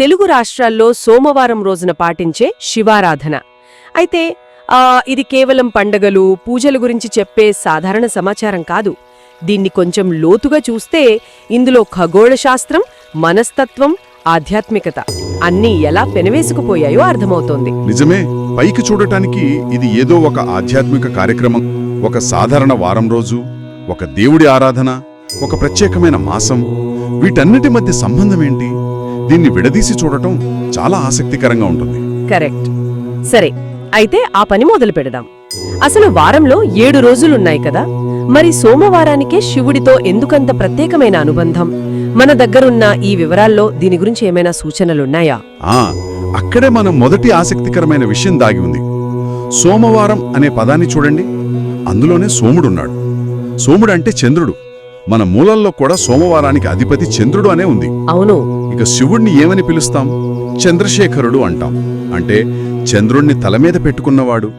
తెలుగు రాష్ట్రాల్లో సోమవారం రోజున పాటించే శివారాధన. అయితే ఆ, ఇది కేవలం పండగలు పూజల గురించి చెప్పే సాధారణ సమాచారం కాదు. దీన్ని కొంచెం లోతుగా చూస్తే ఇందులో ఖగోళ శాస్త్రం మనస్తత్వం ఆధ్యాత్మికత అన్నీ ఎలా పెనవేసుకుపోయాయో అర్థమవుతోంది. నిజమే పైకి చూడటానికి ఇది ఏదో ఒక ఆధ్యాత్మిక కార్యక్రమం ఒక సాధారణ వారం రోజు ఒక దేవుడి ఆరాధన ఒక ప్రత్యేకమైన మాసం. వీటన్నిటి మధ్య సంబంధం ఏంటి? దీన్ని విడదీసి చూడటం చాలా ఆసక్తికరంగా ఉంటుంది. కరెక్ట్. సరే అయితే ఆ పని మొదలు పెడదాం. అసలు వారంలో ఏడు రోజులున్నాయి కదా? మరి సోమవారానికే శివుడితో ఎందుకంత ప్రత్యేకమైన అనుబంధం? మన దగ్గరున్న ఈ వివరాల్లో దీని గురించి ఏమైనా సూచనలున్నాయా? ఆ అక్కడే మనం మొదటి ఆసక్తికరమైన విషయం దాగి ఉంది. సోమవారం అనే పదాన్ని చూడండి. అందులోనే సోముడున్నాడు. సోముడు అంటే చంద్రుడు. మన మూలల్లో కూడా సోమవారానికి అధిపతి చంద్రుడు అనే ఉంది. అవును. ఇక శివుణ్ణి ఏమని పిలుస్తాం? చంద్రశేఖరుడు అంటాం. అంటే చంద్రుణ్ణి తల మీద పెట్టుకున్నవాడు.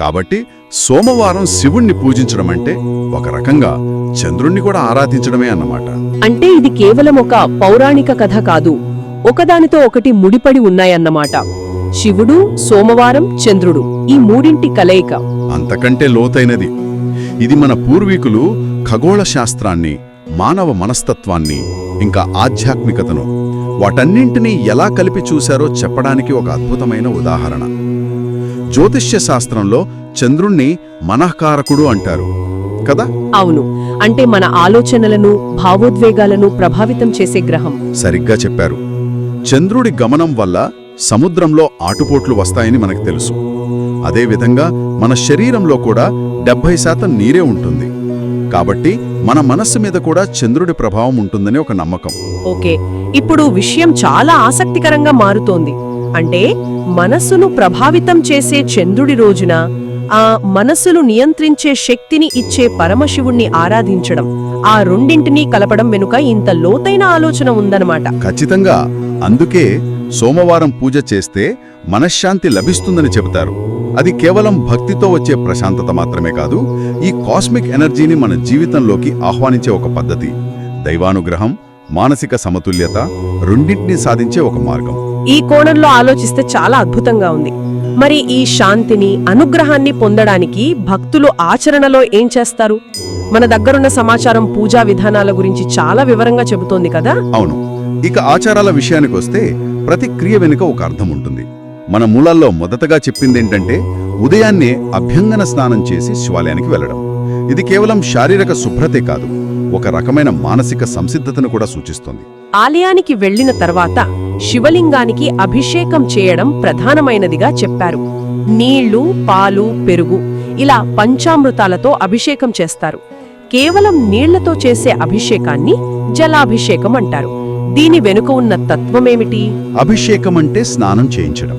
కాబట్టి సోమవారం శివుణ్ణి పూజించడం అంటే ఒక రకంగా చంద్రుణ్ణి కూడా ఆరాధించడమే అన్నమాట. అంటే ఇది కేవలం ఒక పౌరాణిక కథ కాదు. ఒకదానితో ఒకటి ముడిపడి ఉన్నాయన్నమాట. శివుడు సోమవారం చంద్రుడు ఈ మూడింటి కలయిక. అంతకంటే లోతైనది. ఇది మన పూర్వీకులు ఖగోళ శాస్త్రాన్ని మానవ మనస్తత్వాన్ని ఇంకా ఆధ్యాత్మికతను వాటన్నింటినీ ఎలా కలిపి చూశారో చెప్పడానికి ఒక అద్భుతమైన ఉదాహరణ. జ్యోతిష్య శాస్త్రంలో చంద్రుణ్ణి మనఃకారకుడు అంటారు కదా? అవును. అంటే మన ఆలోచనలను భావోద్వేగాలను ప్రభావితం చేసే గ్రహం. సరిగ్గా చెప్పారు. చంద్రుడి గమనం వల్ల సముద్రంలో ఆటుపోట్లు వస్తాయని మనకు తెలుసు. అదేవిధంగా మన శరీరంలో కూడా డెబ్భై శాతం నీరే ఉంటుంది. కాబట్టి మన మనస్సు మీద కూడా చంద్రుడి ప్రభావం ఉంటుందని ఒక నమ్మకం. ఓకే. ఇప్పుడు విషయం చాలా ఆసక్తికరంగా మారుతోంది. అంటే మనస్సును ప్రభావితం చేసే చంద్రుడి రోజున ఆ మనస్సును నియంత్రించే శక్తిని ఇచ్చే పరమశివుణ్ణి ఆరాధించడం ఆ రెండింటినీ కలపడం వెనుక ఇంత లోతైన ఆలోచన ఉందన్నమాట. ఖచ్చితంగా. అందుకే సోమవారం పూజ చేస్తే మనశ్శాంతి లభిస్తుందని చెబుతారు. అది కేవలం భక్తితో వచ్చే ప్రశాంతత మాత్రమే కాదు ఈ కాస్మిక్ ఎనర్జీని మన జీవితంలోకి ఆహ్వానించే ఒక పద్ధతి. దైవానుగ్రహం మానసిక సమతుల్యత రెండింటినీ సాధించే ఒక మార్గం. ఈ కోణంలో ఆలోచిస్తే చాలా అద్భుతంగా ఉంది. మరి ఈ శాంతిని అనుగ్రహాన్ని పొందడానికి భక్తులు ఆచరణలో ఏం చేస్తారు? మన దగ్గరున్న సమాచారం పూజా విధానాల గురించి చాలా వివరంగా చెబుతోంది కదా? అవును. ఇక ఆచారాల విషయానికి వస్తే ప్రతి క్రియ వెనుక ఒక అర్థం ఉంటుంది. మన మూలాల్లో మొదటగా చెప్పిందేంటంటే ఉదయాన్నే అభ్యంగన స్నానం చేసి శివాలయానికి వెళ్ళడం. ఇది కేవలం శారీరక శుభ్రతే కాదు ఒక రకమైన మానసిక సంసిద్ధతను కూడా సూచిస్తుంది. ఆలయానికి వెళ్ళిన తర్వాత శివలింగానికి అభిషేకం చేయడం ప్రధానమైనదిగా చెప్పారు. నీళ్ళు పాలు పెరుగు ఇలా పంచామృతాలతో అభిషేకం చేస్తారు. కేవలం నీళ్ళతో చేసే అభిషేకాన్ని జలాభిషేకం అంటారు. దీని వెనుక ఉన్న తత్వమేమిటి? అభిషేకం అంటే స్నానం చేయించడం.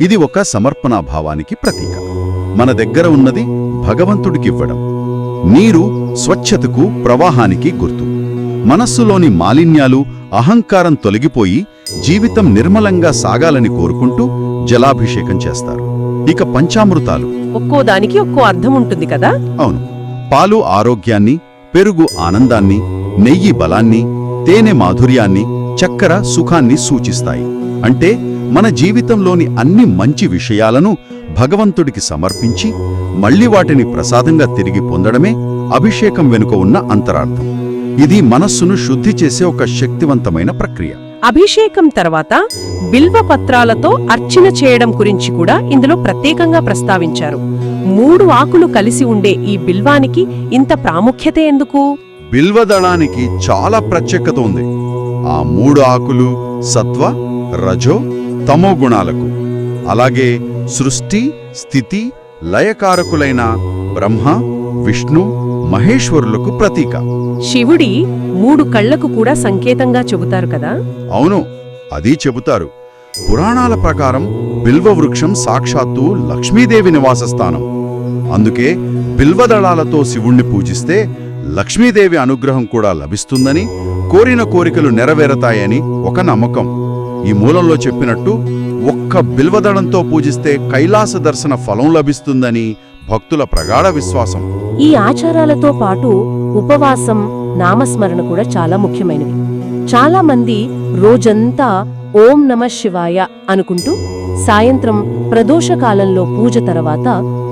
ఇది ఒక సమర్పణా భావానికి ప్రతీక. మన దగ్గర ఉన్నది భగవంతుడికివ్వడం. నీరు స్వచ్ఛతకు ప్రవాహానికి గుర్తు. మనస్సులోని మాలిన్యాలు అహంకారం తొలగిపోయి జీవితం నిర్మలంగా సాగాలని కోరుకుంటూ జలాభిషేకం చేస్తారు. ఇక పంచామృతాలు. ఒక్కో దానికి ఒక్కో అర్థం ఉంటుంది కదా? అవును. పాలు ఆరోగ్యాన్ని పెరుగు ఆనందాన్ని నెయ్యి బలాన్ని తేనె మాధుర్యాన్ని చక్కెర సుఖాన్ని సూచిస్తాయి. అంటే మన జీవితంలోని అన్ని మంచి విషయాలను భగవంతుడికి సమర్పించి మళ్ళీ వాటిని ప్రసాదంగా తిరిగి పొందడమే అభిషేకం వెనుక ఉన్న అంతరార్థం. ఇది మనస్సును శుద్ధి చేసే ఒక శక్తివంతమైన ప్రక్రియ. అభిషేకం తర్వాత బిల్వ పత్రాలతో అర్చన చేయడం గురించి కూడా ఇందులో ప్రత్యేకంగా ప్రస్తావించారు. మూడు ఆకులు కలిసి ఉండే ఈ బిల్వానికి ఇంత ప్రాముఖ్యత ఎందుకు? బిల్వదళానికి చాలా ప్రత్యేకత ఉంది. ఆ మూడు ఆకులు సత్వ రజో తమో గుణాలకు. అలాగే సృష్టి స్థితి లయకారకులైన బ్రహ్మ విష్ణు మహేశ్వరులకు ప్రతీక. శివుడి మూడు కళ్ళకు కూడా సంకేతంగా చెబుతారు కదా? అవును అది చెబుతారు. పురాణాల ప్రకారం బిల్వ వృక్షం సాక్షాత్తు లక్ష్మీదేవి నివాస స్థానం అందుకే బిల్వదళాలతో శివుణ్ణి పూజిస్తే లక్ష్మీదేవి అనుగ్రహం కూడా లభిస్తుందని కోరిన కోరికలు నెరవేరతాయని ఒక నమ్మకం. ఈ మూలంలో చెప్పినట్టు ఒక్క బిల్వదళంతో పూజిస్తే కైలాస దర్శన ఫలం లభిస్తుందని భక్తుల ప్రగాఢ విశ్వాసం. ఈ ఆచారాలతో పాటు ఉపవాసం నామస్మరణ కూడా చాలా ముఖ్యమైనవి. చాలా మంది రోజంతా ఓం నమ శివాయ అనుకుంటూ సాయంత్రం ప్రదోషకాలంలో పూజ తర్వాత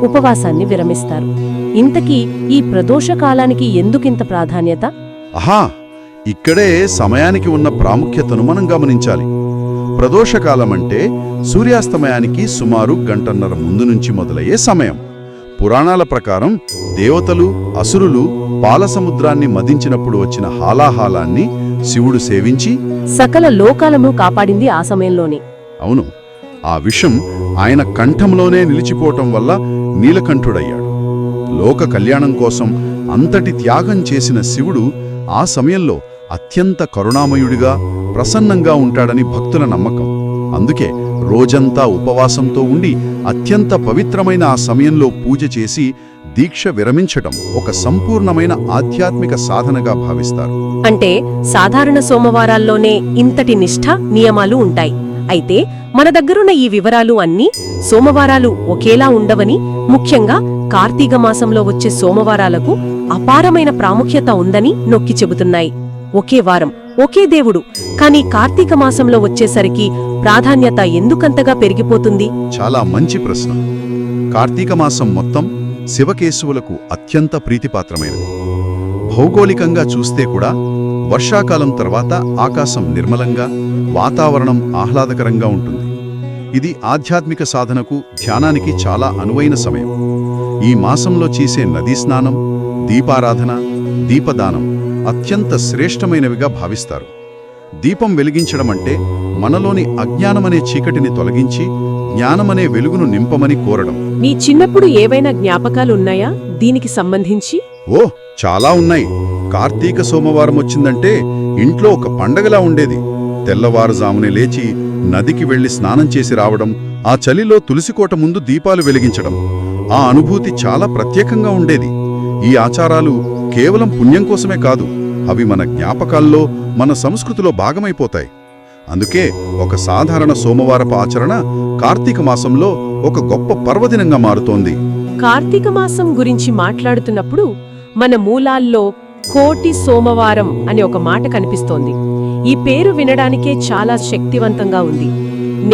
ఉపవాసాన్ని విరమిస్తారు. ఇంతకీ ఈ ప్రదోషకాలానికి ఎందుకింత ప్రాధాన్యత? ఆహా ఇక్కడే సమయానికి ఉన్న ప్రాముఖ్యతను మనం గమనించాలి. ప్రదోషకాలం అంటే సూర్యాస్తమయానికి సుమారు గంటన్నర ముందు నుంచి మొదలయ్యే సమయం. పురాణాల ప్రకారం దేవతలు అసురులు పాలసముద్రాన్ని మదించినప్పుడు వచ్చిన హాలాహాలాన్ని శివుడు సేవించి సకల లోకాలను కాపాడింది ఆ సమయంలోనే. అవును ఆ విషం ఆయన కంఠంలోనే నిలిచిపోవటం వల్ల నీలకంఠుడయ్యాడు. లోక కళ్యాణం కోసం అంతటి త్యాగం చేసిన శివుడు ఆ సమయంలో అత్యంత కరుణామయుడిగా ప్రసన్నంగా ఉంటాడని భక్తుల నమ్మకం. అందుకే రోజంతా ఉపవాసంతో ఉండి అత్యంత పవిత్రమైన ఆ సమయంలో పూజ చేసి దీక్ష విరమించటం ఒక సంపూర్ణమైన ఆధ్యాత్మిక సాధనగా భావిస్తారు. అంటే సాధారణ సోమవారాల్లోనే ఇంతటి నిష్ఠ నియమాలు ఉంటాయి. అయితే మన దగ్గరున్న ఈ వివరాలు అన్నీ సోమవారాలు ఒకేలా ఉండవని ముఖ్యంగా కార్తీక మాసంలో వచ్చే సోమవారాలకు అపారమైన ప్రాముఖ్యత ఉందని నొక్కి చెబుతున్నాయి. ఒకే వారం ఒకే దేవుడు. కానీ కార్తీక మాసంలో వచ్చేసరికి ప్రాధాన్యత ఎందుకంతగా పెరిగిపోతుంది? చాలా మంచి ప్రశ్న. కార్తీక మాసం మొత్తం శివకేశవులకు అత్యంత ప్రీతిపాత్రమైనది. భౌగోళికంగా చూస్తే కూడా వర్షాకాలం తర్వాత ఆకాశం నిర్మలంగా వాతావరణం ఆహ్లాదకరంగా ఉంటుంది. ఇది ఆధ్యాత్మిక సాధనకు ధ్యానానికి చాలా అనువైన సమయం. ఈ మాసంలో చేసే నదీ స్నానం దీపారాధన దీపదానం అత్యంత శ్రేష్టమైనవిగా భావిస్తారు. దీపం వెలిగించడం అంటే మనలోని అజ్ఞానమనే చీకటిని తొలగించి జ్ఞానమనే వెలుగును నింపమని కోరడం. మీ చిన్నప్పుడు ఏవైనా జ్ఞాపకాలు ఉన్నాయా దీనికి సంబంధించి? ఓ చాలా ఉన్నాయి. కార్తీక సోమవారం వచ్చిందంటే ఇంట్లో ఒక పండగలా ఉండేది. తెల్లవారుజామునే లేచి నదికి వెళ్ళి స్నానం చేసి రావడం ఆ చలిలో తులసికోట ముందు దీపాలు వెలిగించడం ఆ అనుభూతి చాలా ప్రత్యేకంగా ఉండేది. ఈ ఆచారాలు కేవలం పుణ్యం కోసమే కాదు అవి మన జ్ఞాపకాల్లో మన సంస్కృతిలో భాగమైపోతాయి. అందుకే ఒక సాధారణ సోమవారపు ఆచరణ కార్తీక మాసంలో ఒక గొప్ప పర్వదినంగా మారుతోంది. కార్తీక మాసం గురించి మాట్లాడుతున్నప్పుడు మన మూలాల్లో కోటి సోమవారం అనే ఒక మాట కనిపిస్తోంది. ఈ పేరు వినడానికే చాలా శక్తివంతంగా ఉంది.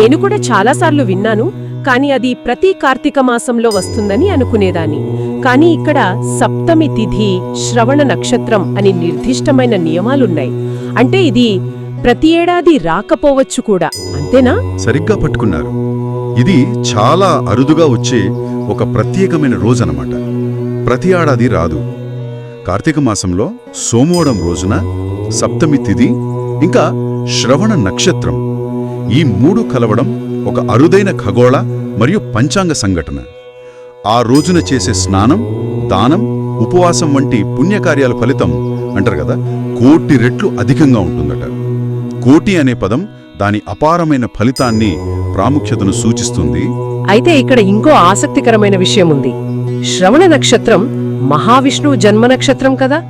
నేను కూడా చాలాసార్లు విన్నాను కానీ అది ప్రతి కార్తీక మాసంలో వస్తుందని అనుకునేదాన్ని. కానీ ఇక్కడ సప్తమి తిథి శ్రవణ నక్షత్రం అని నిర్దిష్టమైన నియమాలున్నాయి. అంటే ఇది ప్రతి ఏడాది రాకపోవచ్చు కూడా అంతేనా? సరిగ్గా పట్టుకున్నారు. ఇది చాలా అరుదుగా వచ్చే ఒక ప్రత్యేకమైన రోజనమాట. ప్రతి ఏడాది రాదు. కార్తీక మాసంలో సోమవారం రోజున సప్తమి తిథి ఇంకా శ్రవణ నక్షత్రం. ఈ మూడు కలవడం ఒక అరుదైన ఖగోళ మరియు పంచాంగ సంఘటన. ఆ రోజున చేసే స్నానం దానం ఉపవాసం వంటి పుణ్యకార్యాల ఫలితం అంటారు కదా కోటి రెట్లు అధికంగా ఉంటుందట. కోటి అనే పదం దాని అపారమైన ఫలితాన్ని ప్రాముఖ్యతను సూచిస్తుంది. అయితే ఇక్కడ ఇంకో ఆసక్తికరమైన విషయం ఉంది. శ్రవణ నక్షత్రం మహావిష్ణువు జన్మ నక్షత్రం కదా?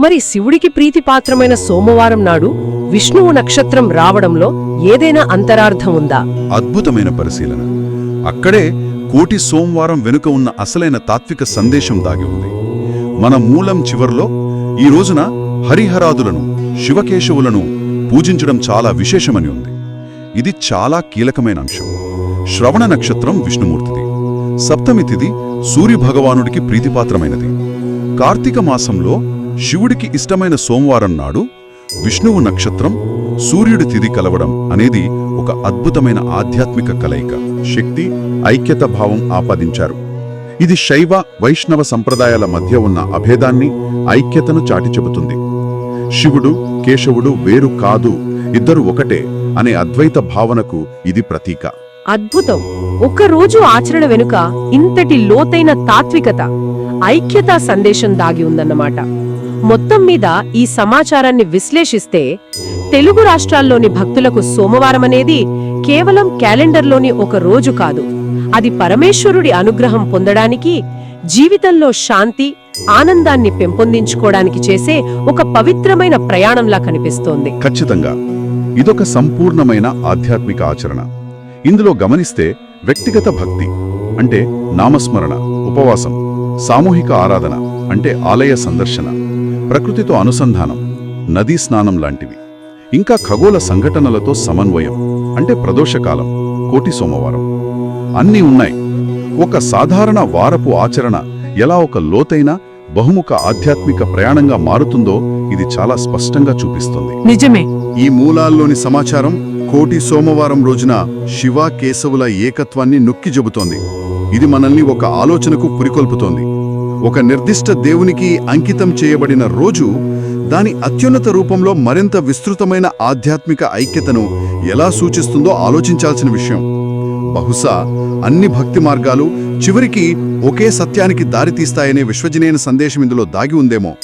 మరి శివుడికి ప్రీతిపాత్రమైన సోమవారం నాడు విష్ణువు నక్షత్రం రావడంలో ఏదైనా అంతరార్థం ఉందా? అద్భుతమైన పరిశీలన. అక్కడే కోటి సోమవారం వెనుక ఉన్న అసలైన తాత్విక సందేశం దాగి ఉంది. మన మూలం చివర్లో ఈ రోజున హరిహరాదులను శివకేశవులను పూజించడం చాలా విశేషమని ఉంది. ఇది చాలా కీలకమైన అంశం. శ్రవణ నక్షత్రం విష్ణుమూర్తిది. సప్తమి తిథి సూర్యభగవానుడికి ప్రీతిపాత్రమైనది. కార్తీక మాసంలో శివుడికి ఇష్టమైన సోమవారం నాడు విష్ణువు నక్షత్రం సూర్యుడి తిథి కలవడం అనేది ఒక అద్భుతమైన ఆధ్యాత్మిక కలయిక. శక్తి ఐక్యత భావం ఆపాదించారు. ఇది శైవ వైష్ణవ సంప్రదాయాల మధ్య ఉన్న అభేదాన్ని ఐక్యతను చాటి చెబుతుంది. శివుడు కేశవుడు వేరు కాదు ఇద్దరు ఒకటే అనే అద్వైత భావనకు ఇది ప్రతీక. అద్భుతం. ఒక రోజు ఆచరణ వెనుక ఇంతటి లోతైన తాత్వికత ఐక్యతా సందేశం దాగి ఉందన్నమాట. మొత్తం మీద ఈ సమాచారాన్ని విశ్లేషిస్తే తెలుగు రాష్ట్రాల్లోని భక్తులకు సోమవారం అనేది కేవలం క్యాలెండర్లోని ఒక రోజు కాదు. అది పరమేశ్వరుడి అనుగ్రహం పొందడానికి జీవితంలో శాంతి ఆనందాన్ని పెంపొందించుకోవడానికి చేసే ఒక పవిత్రమైన ప్రయాణంలా కనిపిస్తోంది. ఖచ్చితంగా. ఇదొక సంపూర్ణమైన ఆధ్యాత్మిక ఆచరణ. ఇందులో గమనిస్తే వ్యక్తిగత భక్తి అంటే నామస్మరణ ఉపవాసం సామూహిక ఆరాధన అంటే ఆలయ సందర్శన ప్రకృతితో అనుసంధానం నదీ స్నానం లాంటివి. ఇంకా ఖగోళ సంఘటనలతో సమన్వయం అంటే ప్రదోషకాలం కోటి సోమవారం. అన్నీ ఉన్నాయి. ఒక సాధారణ వారపు ఆచరణ ఎలా ఒక లోతైన బహుముఖ ఆధ్యాత్మిక ప్రయాణంగా మారుతుందో ఇది చాలా స్పష్టంగా చూపిస్తుంది. నిజమే. ఈ మూలాల్లోని సమాచారం కోటి సోమవారం రోజున శివ కేశవుల ఏకత్వాన్ని నొక్కి చెబుతోంది ఇది మనల్ని ఒక ఆలోచనకు పురికొల్పుతోంది. ఒక నిర్దిష్ట దేవునికి అంకితం చేయబడిన రోజు దాని అత్యున్నత రూపంలో మరింత విస్తృతమైన ఆధ్యాత్మిక ఐక్యతను ఎలా సూచిస్తుందో ఆలోచించాల్సిన విషయం. బహుశా అన్ని భక్తి మార్గాలు చివరికి ఒకే సత్యానికి దారితీస్తాయనే విశ్వజనేయ సందేశం ఇందులో దాగి ఉందేమో.